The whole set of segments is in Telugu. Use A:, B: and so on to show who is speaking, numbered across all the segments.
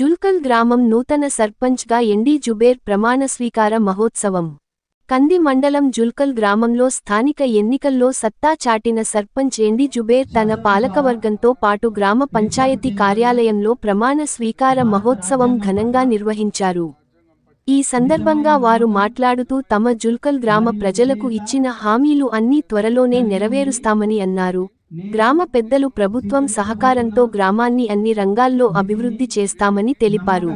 A: జుల్కల్ గ్రామం నూతన సర్పంచ్గా ఎండి జుబేర్ ప్రమాణ స్వీకార మహోత్సవం. కంది మండలం జుల్కల్ గ్రామంలో స్థానిక ఎన్నికల్లో సత్తా చాటిన సర్పంచ్ ఎండి జుబేర్ తన పాలకవర్గంతో పాటు గ్రామ పంచాయతీ కార్యాలయంలో ప్రమాణ స్వీకార మహోత్సవం ఘనంగా నిర్వహించారు. ఈ సందర్భంగా వారు మాట్లాడుతూ తమ జుల్కల్ గ్రామ ప్రజలకు ఇచ్చిన హామీలు అన్నీ త్వరలోనే నెరవేరుస్తామని అన్నారు. గ్రామ పెద్దలు ప్రభుత్వం సహకారంతో గ్రామాన్ని అన్ని రంగాల్లో అభివృద్ధి చేస్తామని తెలిపారు.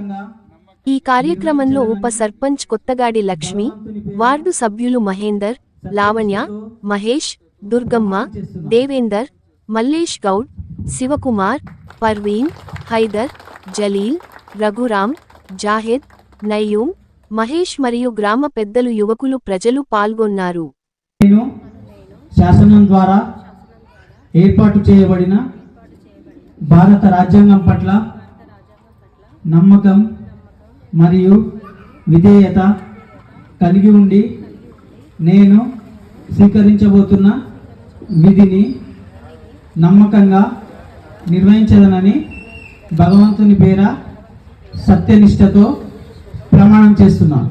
A: ఈ కార్యక్రమంలో ఉప సర్పంచ్ కొత్తగాడి లక్ష్మి వార్డు సభ్యులు మహేందర్ లావణ్య మహేష్ దుర్గమ్మ దేవేందర్ మల్లేష్ గౌడ్ శివకుమార్ పర్వీన్ హైదర్ జలీల్ రఘురామ్ జాహెద్ నయూమ్ మహేష్ మరియు గ్రామ పెద్దలు యువకులు ప్రజలు పాల్గొన్నారు.
B: శాసనం ద్వారా ఏర్పాటు చేయబడిన భారత రాజ్యాంగం పట్ల నమ్మకం మరియు విధేయత కలిగి ఉండి నేను స్వీకరించబోతున్న విధిని నమ్మకంగా నిర్వహించదనని భగవంతుని పేర సత్యనిష్టతో ప్రమాణం చేస్తున్నాను.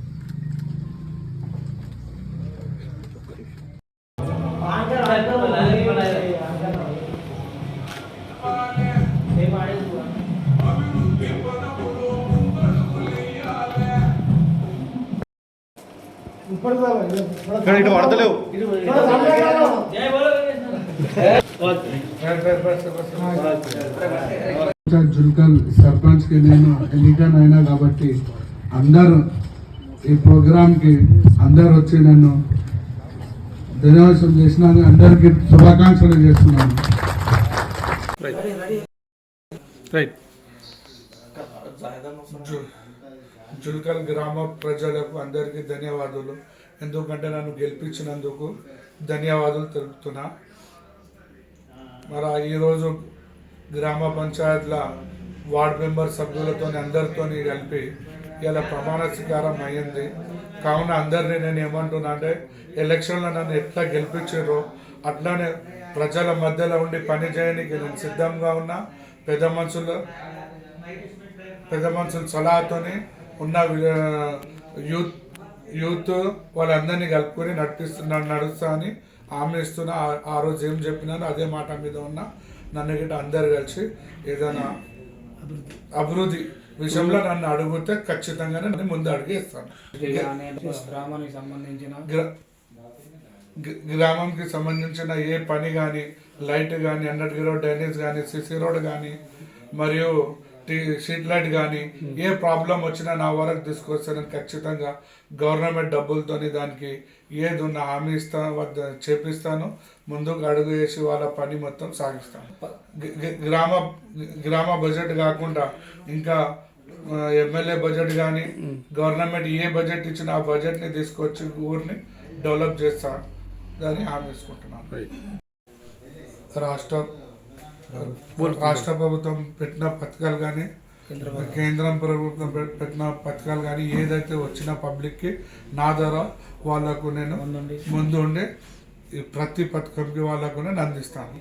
C: ఇటు పడతలేవు.
D: జుల్కల్ సర్పంచ్కి నేను ఎన్నికనైనా కాబట్టి అందరూ ఈ ప్రోగ్రామ్కి అందరు వచ్చి నన్ను ధన్యవాదాలు చేసినాను అందరికి శుభాకాంక్షలు చేస్తున్నాను.
C: రైట్
D: జుల్కల్ గ్రామ ప్రజలకు అందరికీ ధన్యవాదాలు. ఎందుకంటే నన్ను గెలిపించినందుకు ధన్యవాదాలు తెలుపుతున్నా. మరి ఈరోజు గ్రామ పంచాయత్ల వార్డ్ మెంబర్ సభ్యులతో అందరితోని కలిపి ఇలా ప్రమాణ స్వీకారం అయ్యింది కావున అందరినీ నేను ఏమంటున్నా అంటే ఎలక్షన్లో నన్ను ఎట్లా గెలిపించారో అట్లానే ప్రజల మధ్యలో ఉండి పని చేయడానికి నేను సిద్ధంగా ఉన్నా. పెద్ద మనుషులు పెద్ద మనుషుల సలహాతోని ఉన్న యూత్ యూత్ వాళ్ళందరినీ కలుపుకొని నడిపిస్తున్నా నడుస్తా అని హామీ ఇస్తున్నా. ఆ- రోజు ఏం చెప్పినానో అదే మాట మీద ఉన్నా నన్ను గిట్ట అందరు కలిసి ఏదైనా అభివృద్ధి విషయంలో నన్ను అడిగితే ఖచ్చితంగానే నేను ముందు అడిగేస్తాను
B: గ్రామానికి సంబంధించిన
D: గ్రామంకి సంబంధించిన ఏ పని కానీ లైట్ కానీ అండర్ గ్రౌండ్ డ్రైనేజ్ కానీ సిసి రోడ్ కానీ మరియు టీ స్ట్రీట్ లైట్ కానీ ఏ ప్రాబ్లం వచ్చినా నా వరకు తీసుకొస్తానని ఖచ్చితంగా గవర్నమెంట్ డబ్బులతోని దానికి ఏది ఉన్న హామీ ఇస్తా వద్ద చేపిస్తాను. ముందుకు అడుగు వేసి వాళ్ళ పని మొత్తం సాగిస్తాను. గ్రామ గ్రామ బడ్జెట్ కాకుండా ఇంకా ఎమ్మెల్యే బడ్జెట్ కానీ గవర్నమెంట్ ఏ బడ్జెట్ ఇచ్చినా ఆ బడ్జెట్ని తీసుకొచ్చి ఊరిని డెవలప్ చేస్తా దాన్ని హామీ ఇసుకుంటున్నాను రాష్ట్ర రాష్ట్ర ప్రభుత్వం పెట్టిన పథకాలు కానీ కేంద్రం ప్రభుత్వం. పెట్టిన పథకాలు కానీ ఏదైతే వచ్చిన పబ్లిక్కి నా ద్వారా వాళ్ళకు నేను ముందు ఉండి ప్రతి పథకంకి వాళ్ళకు నేను అందిస్తాను.